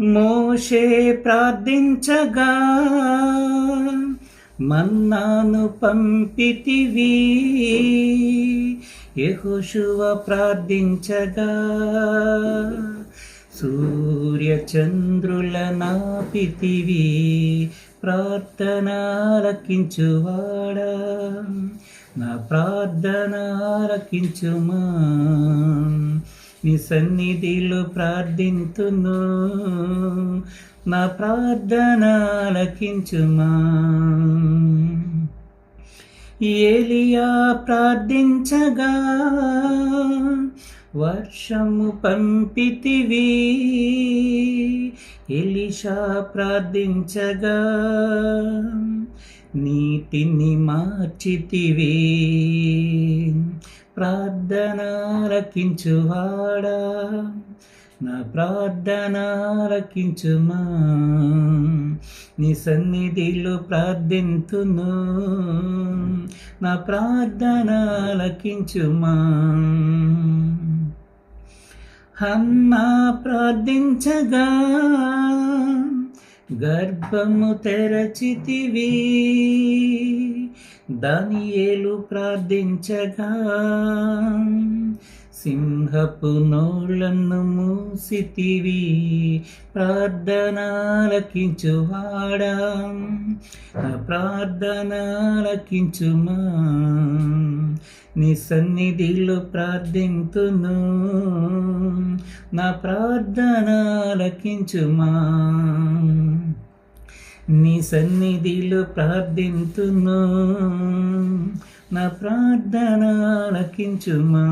మోషే ప్రార్థించగా మన్నాను పంపితివి. యెహోషువ ప్రార్థించగా సూర్య చంద్రుల నాపితివి. ప్రార్థన ఆలకించువాడా నా ప్రార్థన ఆలకించుమా నీ సన్నిధిలో ప్రార్థింతును. నా ప్రార్థన లకించుమా ఏలియా ప్రార్థించగా వర్షము పంపితివి. ఎలిషా ప్రార్థించగా నీటిని మార్చితివి. ప్రార్థన రకించువాడా నా ప్రార్థన రకించుమా నీ సన్నిధిలో ప్రార్థింతును. నా ప్రార్థన లకించుమా హన్నా ప్రార్థించగా గర్భము తెరచితివి. దానియేలు ప్రార్థించగా సింహపు నోళ్ళను మూసితివి ప్రార్థనాలకించువాడా ప్రార్థనాలకించుమా నీ సన్నిధిలో ప్రార్థింతును నా ప్రార్థనాలకించుమా. నీ సన్నిధిలో ప్రార్థింతును నా ప్రార్థన ఆలకించుమా.